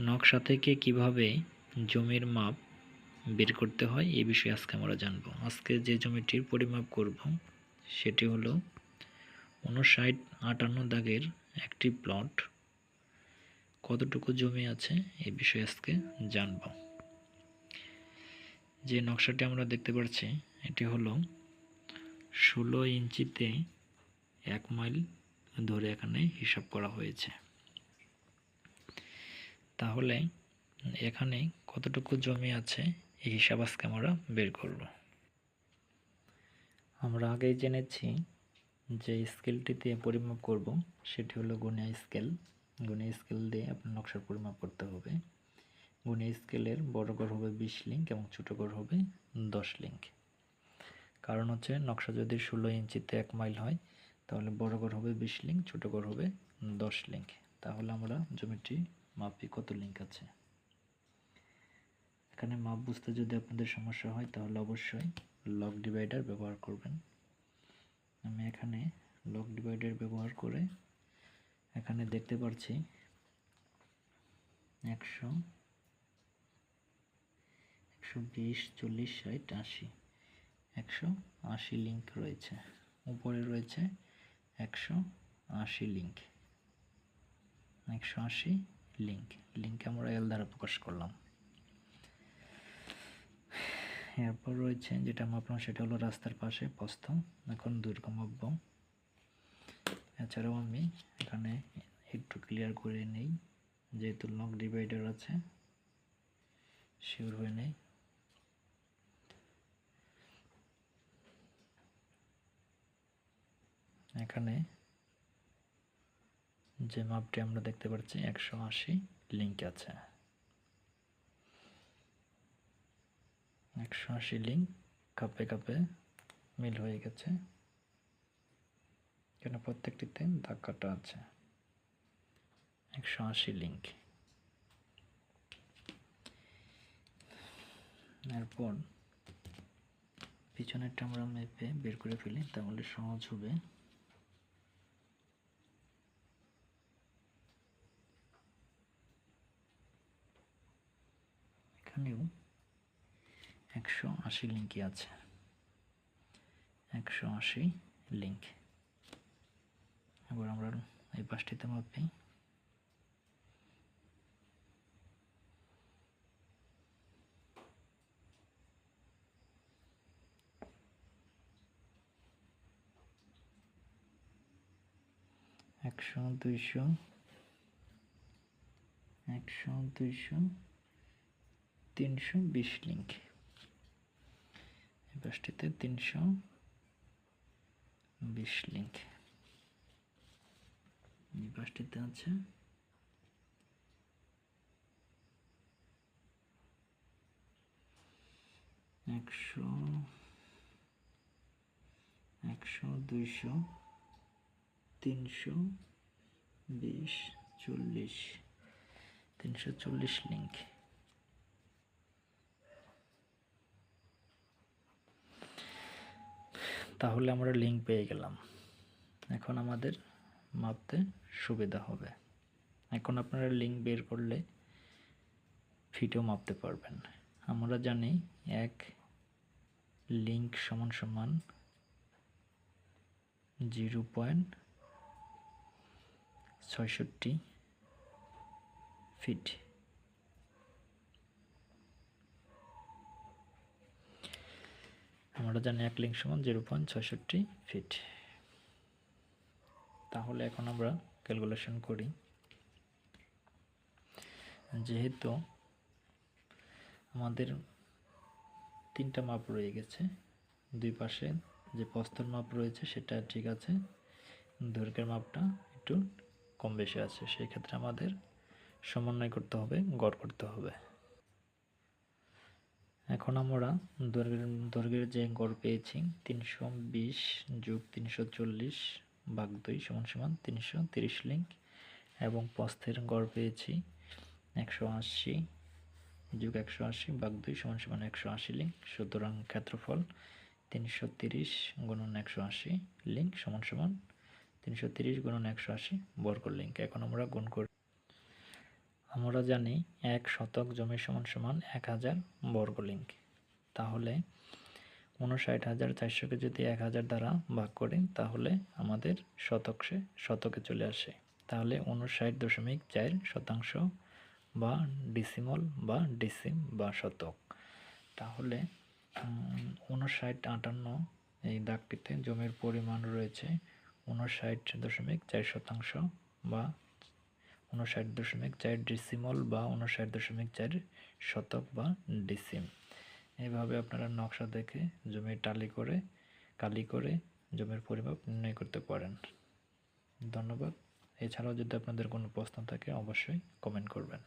নকশা থেকে কীভাবে জমির মাপ বের করতে হয়, এ বিষয়ে আজকে আমরা জানব। আজকে যে জমিটির পরিমাপ করব, সেটি হলো উনষাট আটান্ন দাগের একটি প্লট। কতটুকু জমি আছে, এ বিষয়ে আজকে জানব। যে নকশাটি আমরা দেখতে পাচ্ছি, এটি হলো ষোলো ইঞ্চিতে এক মাইল ধরে এখানে হিসাব করা হয়েছে। তাহলে এখানে কতটুকু জমি আছে? এই হিসাব আজকে আমরা বের করব। আমরা আগেই জেনেছি যে স্কেলটি দিয়ে পরিমাপ করব, সেটি হলো গুণিয়া স্কেল। গুণিয়া স্কেল দিয়ে আপনার নকশার পরিমাপ করতে হবে। গুণিয়া স্কেলের বড় গড় হবে বিশ লিঙ্ক এবং ছোটো গড় হবে দশ লিঙ্ক কারণ হচ্ছে নকশা যদি ষোলো ইঞ্চিতে এক মাইল হয়, তাহলে বড় গড় হবে বিশ লিঙ্ক ছোট গড় হবে দশ লিঙ্ক তাহলে আমরা জমিটি মাপি কত লিঙ্ক আছে? এখানে মাপ বুঝতে যদি আপনাদের সমস্যা হয়, তাহলে অবশ্যই লক ডিভাইডার ব্যবহার করবেন। আমি এখানে লক ডিভাইডার ব্যবহার করে এখানে দেখতে পাচ্ছি একশো একশো বিশ, চল্লিশ, ষাট, আশি, একশো আশি লিঙ্ক রয়েছে। উপরে রয়েছে একশো আশি লিঙ্ক একশো আশি লিঙ্ক লিঙ্ক আমরা এল দ্বারা প্রকাশ করলাম। এরপর রয়েছে যেটা মাপলাম সেটা হলো রাস্তার পাশে প্রস্থ এখন মাপব এছাড়াও আমি এখানে একটু ক্লিয়ার করে নেই, যেহেতু লক ডিভাইডার আছে শিওর হয়ে নেই। এখানে যে মাপটি আমরা দেখতে পাচ্ছি, একশো আশি লিঙ্ক আছে। একশো আশি লিঙ্ক কাপে কাপে মিল হয়ে গেছে। এখানে প্রত্যেকটিতে দাগ কাটা আছে। একশো আশি লিঙ্ক এরপর পিছনেরটা আমরা মেপে বের করে ফেলি, তাহলে সহজ হবে। এখানেও একশো আশি লিঙ্কই আছে। একশো আশি লিঙ্ক এবার আমরা এই পাশটিতে মাপি একশো দুইশো একশো দুইশো তিনশো বিশ লিঙ্ক এই পাশটিতে তিনশো বিশ লিঙ্ক এই পাশটিতে আছে একশো একশো, দুইশো, তিনশো বিশ, চল্লিশ, তিনশো চল্লিশ লিঙ্ক তাহলে আমরা লিঙ্ক পেয়ে গেলাম। এখন আমাদের মাপতে সুবিধা হবে। এখন আপনারা লিঙ্ক বের করলে ফিটও মাপতে পারবেন। আমরা জানি এক লিঙ্ক সমান সমান জিরো পয়েন্ট ছয়ষট্টি ফিট আমরা জানি এক লিঙ্ক সমান জিরো পয়েন্ট ছয়ষট্টি ফিট তাহলে এখন আমরা ক্যালকুলেশন করি। যেহেতু আমাদের তিনটা মাপ রয়ে গেছে, দুই পাশে যে প্রস্তর মাপ রয়েছে সেটা ঠিক আছে, দৈর্ঘ্যের মাপটা একটু কম বেশি আছে, সেই ক্ষেত্রে আমাদের সমন্বয় করতে হবে, গড় করতে হবে। এখন আমরা দৈর্ঘ্যের দৈর্ঘ্যের যে গড় পেয়েছি, তিনশো বিশ যোগ তিনশো চল্লিশ ভাগ দুই সমান সমান তিনশো তিরিশ লিঙ্ক এবং পস্থের গড় পেয়েছি একশো আশি যোগ একশো আশি ভাগ দুই সমান সমান একশো আশি লিঙ্ক সুতরাং ক্ষেত্রফল তিনশো তিরিশ গুণন একশো আশি লিঙ্ক সমান সমান তিনশো তিরিশ গুণন একশো আশি বর্গ লিঙ্ক এখন আমরা গুণ করি আমরা জানি এক শতক জমি সমান সমান এক হাজার বর্গলিঙ্গ। তাহলে উনষাট হাজার চারশোকে যদি এক হাজার দ্বারা ভাগ করি, তাহলে আমাদের শতকসে শতকে চলে আসে। তাহলে উনষাট দশমিক চার শতাংশ বা ডিসিমল বা ডিসিম বা শতক। তাহলে উনষাট আটান্ন এই দাগটিতে জমির পরিমাণ রয়েছে উনষাট দশমিক চার শতাংশ বা উনষাট দশমিক চার ডিসিমল বা উনষাট দশমিক চার শতক বা ডিসিম এভাবে আপনারা নকশা দেখে জমির টালি করে, কালি করে জমির পরিমাপ নির্ণয় করতে পারেন। ধন্যবাদ। এছাড়াও যদি আপনাদের কোনো প্রশ্ন থাকে, অবশ্যই কমেন্ট করবেন।